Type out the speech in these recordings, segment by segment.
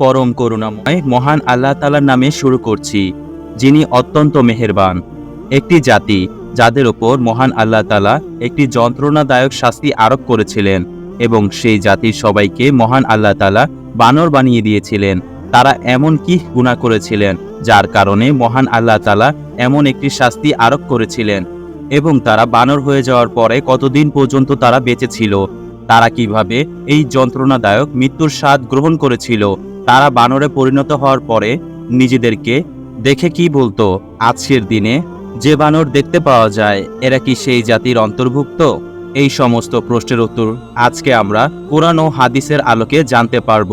পরম করুণাময় মহান আল্লাহ তালার নামে শুরু করছি, যিনি অত্যন্ত মেহেরবান। একটি জাতি, যাদের ওপর মহান আল্লাহ তালা একটি যন্ত্রণাদায়ক শাস্তি আরোপ করেছিলেন এবং সেই জাতির সবাইকে মহান আল্লাহ তালা বানর বানিয়ে দিয়েছিলেন, তারা এমন কি গুণা করেছিলেন, যার কারণে মহান আল্লাহ তালা এমন একটি শাস্তি আরোপ করেছিলেন এবং তারা বানর হয়ে যাওয়ার পরে কতদিন পর্যন্ত তারা বেঁচে ছিল, তারা কীভাবে এই যন্ত্রণাদায়ক মৃত্যুর স্বাদ গ্রহণ করেছিল তারা বানরে পরিণত হওয়ার পরে নিজেদেরকে দেখে কি বলতো, আজকের দিনে যে বানর দেখতে পাওয়া যায়, এরা কি সেই জাতির অন্তর্ভুক্ত? এই সমস্ত প্রশ্নের উত্তর আজকে আমরা কোরআন ও হাদিসের আলোকে জানতে পারব।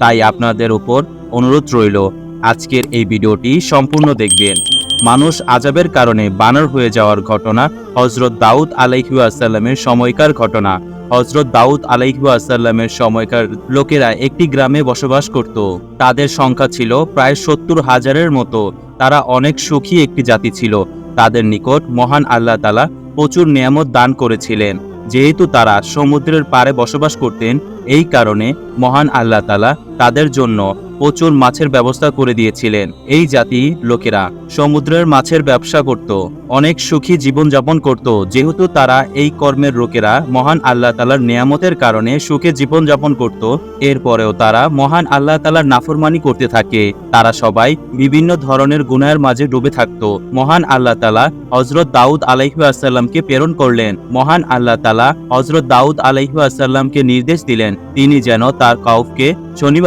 তাই আপনাদের উপর অনুরোধ রইল, আজকের এই ভিডিওটি সম্পূর্ণ দেখবেন। মানুষ আজাবের কারণে বানর হয়ে যাওয়ার ঘটনা হজরত দাউদ আলাইহুয়াসাল্লামের সময়কার ঘটনা। হজরত দাউদ আলাইহাসাল্লামের সময়কার লোকেরা একটি গ্রামে বসবাস করত। তাদের সংখ্যা ছিল প্রায় সত্তর হাজারের মতো। তারা অনেক সুখী একটি জাতি ছিল। তাদের নিকট মহান আল্লাহ তালা প্রচুর নিয়ামত দান করেছিলেন। যেহেতু তারা সমুদ্রের পাড়ে বসবাস করতেন, এই কারণে মহান আল্লাহ তালা তাদের জন্য প্রচুর মাছের ব্যবস্থা করে দিয়েছিলেন। এই জাতি লোকেরা সমুদ্রের মাছের ব্যবসা করত, অনেক সুখী জীবনযাপন করত। যেহেতু তারা এই কর্মের লোকেরা, মহান আল্লাহ তালার নিয়ামতের কারণে সুখে জীবনযাপন করত, এরপরেও তারা মহান আল্লাহ তালার নাফরমানি করতে থাকে। তারা সবাই বিভিন্ন ধরনের গুনাহের মাঝে ডুবে থাকত। মহান আল্লাহ তালা হজরত দাউদ আলাইহাসাল্লামকে প্রেরণ করলেন। মহান আল্লাহ তালা হজরত দাউদ আলাইহাসাল্লামকে নির্দেশ দিলেন, তিনি যেন তার কাউফকে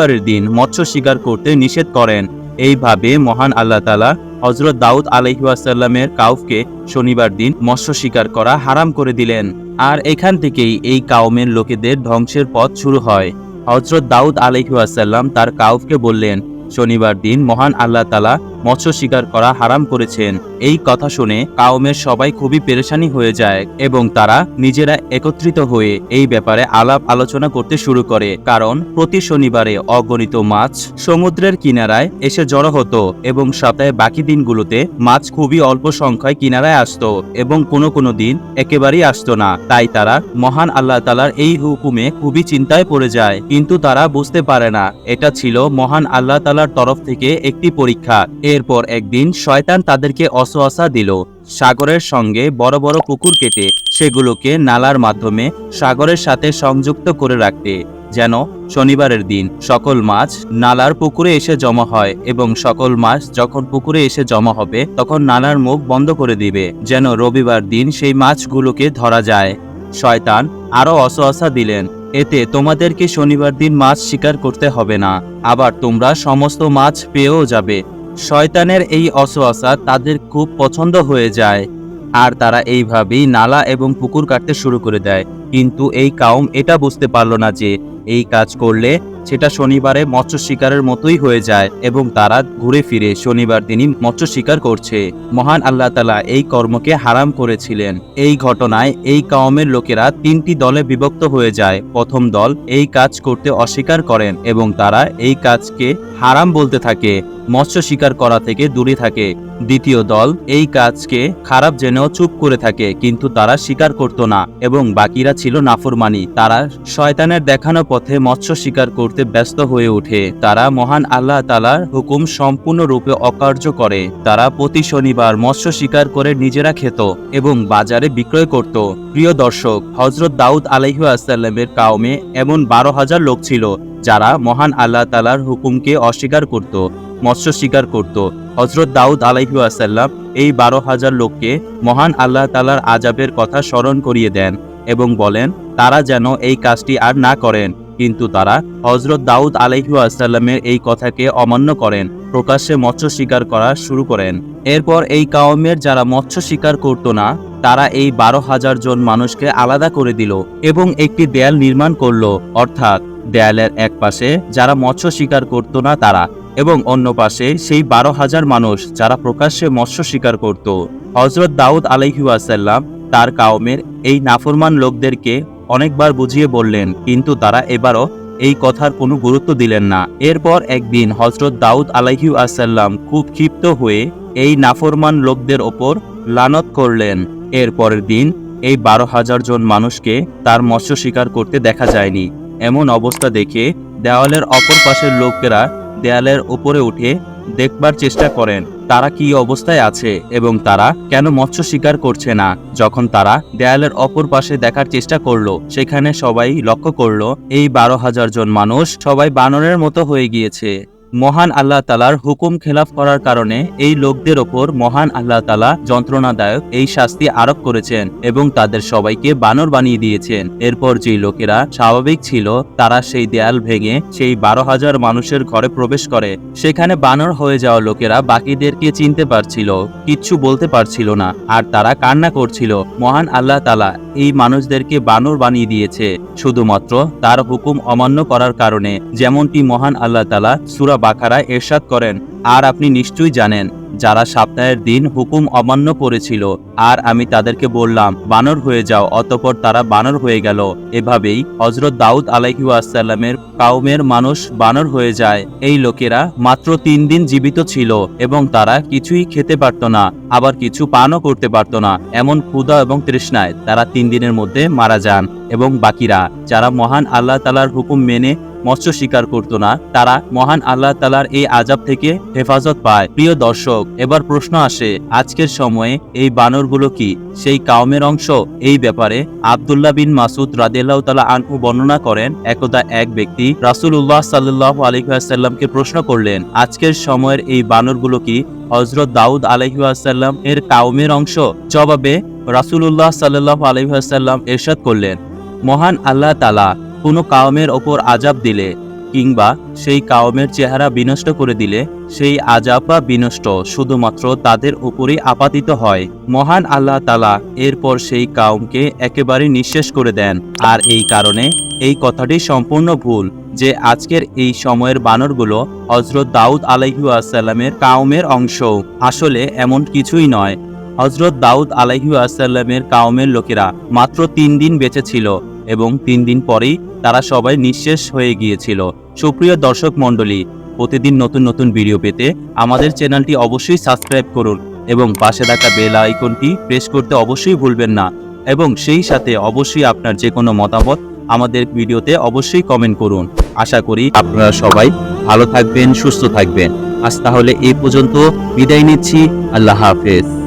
শনিবারের দিন মৎস্য শিকার করতে নিষেধ করেন। এইভাবে মহান আল্লাহ তালা হজরত দাউদ আলহিউসাল্লামের কাউফকে শনিবার দিন মৎস্য শিকার করা হারাম করে দিলেন। আর এখান থেকেই এই কাউমের লোকেদের ধ্বংসের পথ শুরু হয়। হজরত দাউদ আলহিউসাল্লাম তার কাউফকে বললেন, শনিবার দিন মহান আল্লাহ তালা মৎস্য শিকার করা হারাম করেছেন। এই কথা শুনে কাউমের সবাই খুবই পেরেশানি হয়ে যায় এবং তারা নিজেরা একত্রিত হয়ে এই ব্যাপারে আলাপ আলোচনা করতে শুরু করে। কারণ প্রতি শনিবারে অগণিত মাছ সমুদ্রের কিনারায় এসে জড়ো হতো এবং সপ্তাহে বাকি দিনগুলোতে মাছ খুবই অল্প সংখ্যায় কিনারায় আসতো এবং কোনো কোনো দিন একেবারেই আসতো না। তাই তারা মহান আল্লাহ তালার এই হুকুমে খুবই চিন্তায় পড়ে যায়। কিন্তু তারা বুঝতে পারে না, এটা ছিল মহান আল্লাহ তালার তরফ থেকে একটি পরীক্ষা। এরপর একদিন শয়তান তাদেরকে অসহসা দিল। সাগরের সঙ্গে বড় বড় পুকুর কেটে সেগুলোকে নালার মাধ্যমে সাগরের সাথে সংযুক্ত করে রাখতে। যেন শনিবারের দিন সকল মাছ নালার পুকুরে এসে জমা হয় এবং সকল মাছ যখন পুকুরে এসে জমা হবে, তখন নালার মুখ বন্ধ করে দিবে। যেন রবিবার দিন সেই মাছগুলোকে ধরা যায়। শয়তান আরও অসহসা দিলেন, এতে তোমাদেরকে শনিবার দিন মাছ শিকার করতে হবে না, আবার তোমরা সমস্ত মাছ পেয়েও যাবে। শয়তানের এই অসহসা তাদের খুব পছন্দ হয়ে যায়, আর তারা এইভাবেই নালা এবং পুকুর কাটতে শুরু করে দেয়। কিন্তু এই কাউম এটা বুঝতে পারল না যে এই কাজ করলে সেটা শনিবারে মৎস্য শিকারের মতোই হয়ে যায় এবং তারা ঘুরে ফিরে শনিবার দিনই মৎস্য শিকার করছে। মহান আল্লাহ তালা এই কর্মকে হারাম করেছিলেন। এই ঘটনায় এই কাউমের লোকেরা তিনটি দলে বিভক্ত হয়ে যায়। প্রথম দল এই কাজ করতে অস্বীকার করেন এবং তারা এই কাজকে হারাম বলতে থাকে, মৎস্য শিকার করা থেকে দূরে থাকে। দ্বিতীয় দল এই কাজকে খারাপ জেনেও চুপ করে থাকে, কিন্তু তারা স্বীকার করত না এবং বাকিরা ছিল নাফরমানি। তারা শয়তানের দেখানো পথে মৎস্য শিকার করতে ব্যস্ত হয়ে ওঠে। তারা মহান আল্লাহ তালার হুকুম সম্পূর্ণরূপে অকার্য করে। তারা প্রতি শনিবার মৎস্য শিকার করে নিজেরা খেত এবং বাজারে বিক্রয় করত। প্রিয় দর্শক হজরত দাউদ আলহিউ আসাল্লামের কাউমে এমন বারো হাজার লোক ছিল যারা মহান আল্লাহ তালার হুকুমকে অস্বীকার করত, মৎস্য শিকার করত। হজরত দাউদ আলাইহু আসাল্লাম এই বারো হাজার লোককে মহান আল্লাহ তালার আজাবের কথা স্মরণ করিয়ে দেন। এবং বলেন, তারা যেন এই কাজটি আর না করেন, কিন্তু তারা হজরত দাউদ আলাইহু আসাল্লামের এই কথাকে অমান্য করেন, প্রকাশ্যে মৎস্য শিকার করা শুরু করেন। এরপর এই কাওমের যারা মৎস্য শিকার করত না, তারা এই বারো হাজার জন মানুষকে আলাদা করে দিল এবং একটি দেয়াল নির্মাণ করল। অর্থাৎ দেয়ালের এক পাশে যারা মৎস্য শিকার করত না তারা, এবং অন্য পাশে সেই বারো হাজার মানুষ যারা প্রকাশ্যে মৎস্য শিকার করত। হজরত দাউদ আলহিউসাল্লাম তার কাউমের এই নাফরমান লোকদেরকে অনেকবার বুঝিয়ে বললেন, কিন্তু তারা এবারও এই কথার কোনো গুরুত্ব দিলেন না। এরপর একদিন হজরত দাউদ আলাইহু আসাল্লাম খুব ক্ষিপ্ত হয়ে এই নাফরমান লোকদের ওপর লানত করলেন। এর পরের দিন এই বারো হাজার জন মানুষকে তার মৎস্য শিকার করতে দেখা যায়নি। এমন অবস্থা দেখে দেওয়ালের অপর পাশের লোকেরা দেয়ালের উপরে উঠে দেখবার চেষ্টা করেন। তারা কি অবস্থায় আছে এবং তারা কেন মৎস্য শিকার করছে না? যখন তারা দেয়ালের অপর পাশে দেখার চেষ্টা করল, সেখানে সবাই লক্ষ্য করল, এই বারো হাজার জন মানুষ সবাই বানরের মতো হয়ে গিয়েছে। মহান আল্লাহ তালার হুকুম খেলাফ করার কারণে এই লোকদের ওপর মহান আল্লাহ তালা যন্ত্রণাদায়ক এই শাস্তি আরোপ করেছেন এবং তাদের সবাইকে বানর বানিয়ে দিয়েছেন। এরপর যেই লোকেরা স্বাভাবিক ছিল, তারা সেই দেয়াল ভেঙে সেই বারো হাজার মানুষের ঘরে প্রবেশ করে। সেখানে বানর হয়ে যাওয়া লোকেরা বাকিদেরকে চিনতে পারছিল, কিচ্ছু বলতে পারছিল না, আর তারা কান্না করছিল। মহান আল্লাহ তালা এই মানুষদেরকে বানর বানিয়ে দিয়েছে, শুধুমাত্র তার হুকুম অমান্য করার কারণে, যেমনটি মহান আল্লাহ তালা সুরা বাখারা এরশাদ করেন। আর আপনি নিশ্চয়ই জানেন, যারা সপ্তাহের দিন হুকুম অমান্য করেছিল, আর আমি তাদেরকে বললাম, বানর হয়ে যাও, অতপর তারা বানর হয়ে গেল। এভাবেই হজরত দাউদ আলাইহুয়াসাল্লামের কাউমের মানুষ বানর হয়ে যায়। এই লোকেরা মাত্র তিন দিন জীবিত ছিল, এবং তারা কিছুই খেতে পারত না, আবার কিছু পানও করতে পারত না। এমন ক্ষুধা এবং তৃষ্ণায় তারা তিন দিনের মধ্যে মারা যান। এবং বাকিরা, যারা মহান আল্লাহ তালার হুকুম মেনে মৎস্য শিকার করত না, তারা মহান আল্লাহ তালার এই আজাব থেকে হেফাজত পায়। প্রিয় দর্শক, এবার প্রশ্ন আসে, আজকের সময়ে এই বানরগুলো কি? সেই কাউমের অংশ? এই ব্যাপারে আবদুল্লাহ বিন মাসুদ রাদিয়াল্লাহু তাআলা আনহু বর্ণনা করেন, একদা এক ব্যক্তি রাসুল উল্লাহ আলাইহি ওয়াসাল্লামকে প্রশ্ন করলেন, আজকের সময়ের এই বানরগুলো কি হজরত দাউদ আলাইহি ওয়াসাল্লাম এর কাউমের অংশ? জবাবে রাসূলুল্লাহ সাল্লাল্লাহু আলাইহি ওয়াসাল্লাম ইরশাদ করলেন, মহান আল্লাহ তাআলা কোনো কাউমের ওপর আজাব দিলে, কিংবা সেই কাউমের চেহারা বিনষ্ট করে দিলে, সেই আজাব বা বিনষ্ট শুধুমাত্র তাদের উপরেই আপাতিত হয়। মহান আল্লাহ তালা এরপর সেই কাউমকে একেবারে নিঃশেষ করে দেন। আর এই কারণে এই কথাটি সম্পূর্ণ ভুল যে আজকের এই সময়ের বানরগুলো হজরত দাউদ আলাইহু আসাল্লামের কাউমের অংশ। আসলে এমন কিছুই নয়। হজরত দাউদ আলাইহু আসাল্লামের কাউমের লোকেরা মাত্র তিন দিন বেঁচে ছিল। এবং তিন দিন পরেই তারা সবাই নিঃশেষ হয়ে গিয়েছিল। সুপ্রিয় দর্শক মণ্ডলী, প্রতিদিন নতুন নতুন ভিডিও পেতে আমাদের চ্যানেলটি অবশ্যই সাবস্ক্রাইব করুন এবং পাশে থাকা বেল আইকনটি প্রেস করতে অবশ্যই ভুলবেন না এবং সেই সাথে অবশ্যই আপনার যে কোনো মতামত আমাদের ভিডিওতে অবশ্যই কমেন্ট করুন। আশা করি আপনারা সবাই ভালো থাকবেন, সুস্থ থাকবেন। আজ তাহলে এই পর্যন্ত বিদায় নিচ্ছি। আল্লাহ হাফেজ।